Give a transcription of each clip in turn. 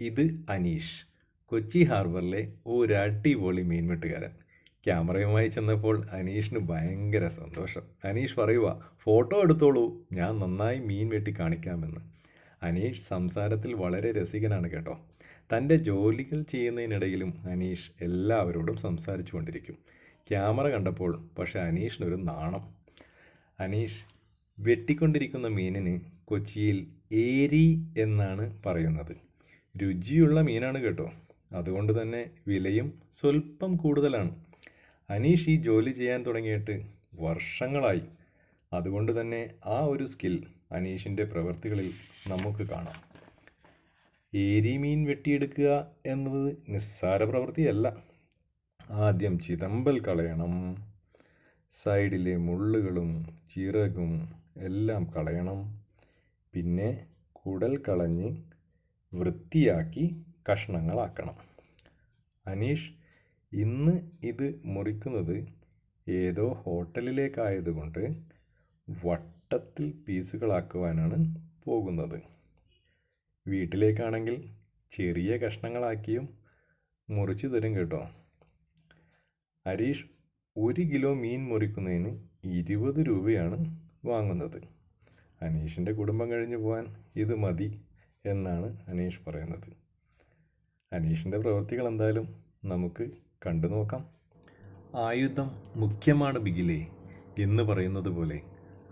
ഇത് അനീഷ് കൊച്ചി ഹാർബറിലെ ഒരു അടിപൊളി ക്യാമറയുമായി ചെന്നപ്പോൾ അനീഷിന് ഭയങ്കര സന്തോഷം. അനീഷ് പറയുക ഫോട്ടോ എടുത്തോളൂ ഞാൻ നന്നായി മീൻ വെട്ടി കാണിക്കാമെന്ന്. അനീഷ് സംസാരത്തിൽ വളരെ രസികനാണ് കേട്ടോ. തന്റെ ജോലികൾ ചെയ്യുന്നതിനിടയിലും അനീഷ് എല്ലാവരോടും സംസാരിച്ചു കൊണ്ടിരിക്കും. ക്യാമറ കണ്ടപ്പോൾ പക്ഷേ അനീഷിനൊരു നാണം. അനീഷ് വെട്ടിക്കൊണ്ടിരിക്കുന്ന മീനിന് കൊച്ചിയിൽ ഏരി എന്നാണ് പറയുന്നത്. രുചിയുള്ള മീനാണ് കേട്ടോ. അതുകൊണ്ട് തന്നെ വിലയും സ്വല്പം കൂടുതലാണ്. അനീഷ് ഈ ജോലി ചെയ്യാൻ തുടങ്ങിയിട്ട് വർഷങ്ങളായി. അതുകൊണ്ട് തന്നെ ആ ഒരു സ്കിൽ അനീഷിന്റെ പ്രവൃത്തികളിൽ നമുക്ക് കാണാം. ഏരി മീൻ വെട്ടിയെടുക്കുക എന്നത് നിസ്സാര പ്രവൃത്തിയല്ല. ആദ്യം ചിതമ്പൽ കളയണം. സൈഡിലെ മുള്ളുകളും ചിറകും എല്ലാം കളയണം. പിന്നെ കുടൽ കളഞ്ഞ് വൃത്തിയാക്കി കഷ്ണങ്ങളാക്കണം. അനീഷ് ഇന്ന് ഇത് മുറിക്കുന്നത് ഏതോ ഹോട്ടലിലേക്കായതുകൊണ്ട് വട്ടത്തിൽ പീസുകളാക്കുവാനാണ് പോകുന്നത്. വീട്ടിലേക്കാണെങ്കിൽ ചെറിയ കഷ്ണങ്ങളാക്കിയും മുറിച്ചു തരും കേട്ടോ. ഹരീഷ് ഒരു കിലോ മീൻ മുറിക്കുന്നതിന് ഇരുപത് രൂപയാണ് വാങ്ങുന്നത്. അനീഷിന്റെ കുടുംബം കഴിഞ്ഞു പോകാൻ ഇത് മതി. എന്നാണ് അനീഷ് പറയുന്നത്. അനീഷിന്റെ പ്രവൃത്തികൾ എന്തായാലും നമുക്ക് കണ്ടു നോക്കാം. ആയുധം മുഖ്യമാണ് ബിഗിലേ എന്ന് പറയുന്നത് പോലെ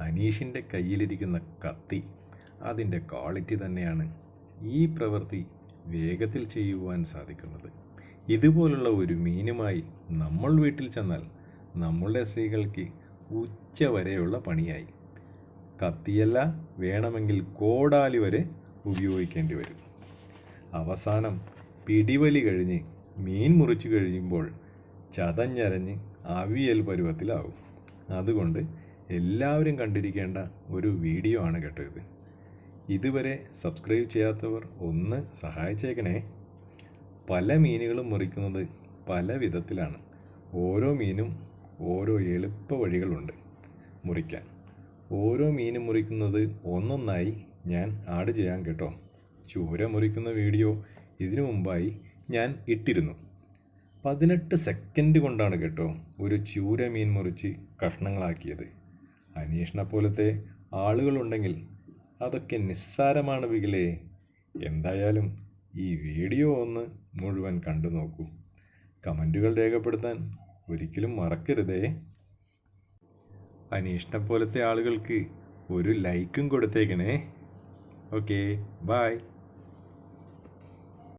അനീഷിന്റെ കയ്യിലിരിക്കുന്ന കത്തി അതിന്റെ ക്വാളിറ്റി തന്നെയാണ് ഈ പ്രവൃത്തി വേഗത്തിൽ ചെയ്യുവാൻ സാധിക്കുന്നത്. ഇതുപോലുള്ള ഒരു മീനുമായി നമ്മൾ വീട്ടിൽ ചെന്നാൽ നമ്മളുടെ സ്ത്രീകൾക്ക് ഉച്ച വരെയുള്ള പണിയായി. കത്തിയല്ല വേണമെങ്കിൽ കോടാലി വരെ ഉപയോഗിക്കേണ്ടി വരും അവസാനം പിടിവലി കഴിഞ്ഞ് മീൻ മുറിച്ചു കഴിയുമ്പോൾ ചതഞ്ഞരഞ്ഞ് അവിയൽ പരുവത്തിലാവും. അതുകൊണ്ട് എല്ലാവരും കണ്ടിരിക്കേണ്ട ഒരു വീഡിയോ ആണ് കേട്ടോ ഇത്. ഇതുവരെ സബ്സ്ക്രൈബ് ചെയ്യാത്തവർ ഒന്ന് സഹായിച്ചേക്കണേ. പല മീനുകളും മുറിക്കുന്നത് പല വിധത്തിലാണ്. ഓരോ മീനും ഓരോ എളുപ്പ വഴികളുണ്ട് മുറിക്കാൻ. ഓരോ മീനും മുറിക്കുന്നത് ഒന്നൊന്നായി ഞാൻ ആഡ് ചെയ്യാം കേട്ടോ. ചൂര മുറിക്കുന്ന വീഡിയോ ഇതിനു മുമ്പായി ഞാൻ ഇട്ടിരുന്നു. പതിനെട്ട് സെക്കൻഡ് കൊണ്ടാണ് കേട്ടോ ഒരു ചൂര മീൻ മുറിച്ച് കഷ്ണങ്ങളാക്കിയത്. അന്വേഷണ പോലത്തെ ആളുകളുണ്ടെങ്കിൽ അതൊക്കെ നിസ്സാരമാണ് വികിലേ. എന്തായാലും ഈ വീഡിയോ ഒന്ന് മുഴുവൻ കണ്ടു നോക്കൂ. കമന്റുകൾ രേഖപ്പെടുത്താൻ ഒരിക്കലും മറക്കരുതേ. അനീഷിനെ പോലത്തെ ആളുകൾക്ക് ഒരു ലൈക്കും കൊടുത്തേക്കണേ. Okay, bye.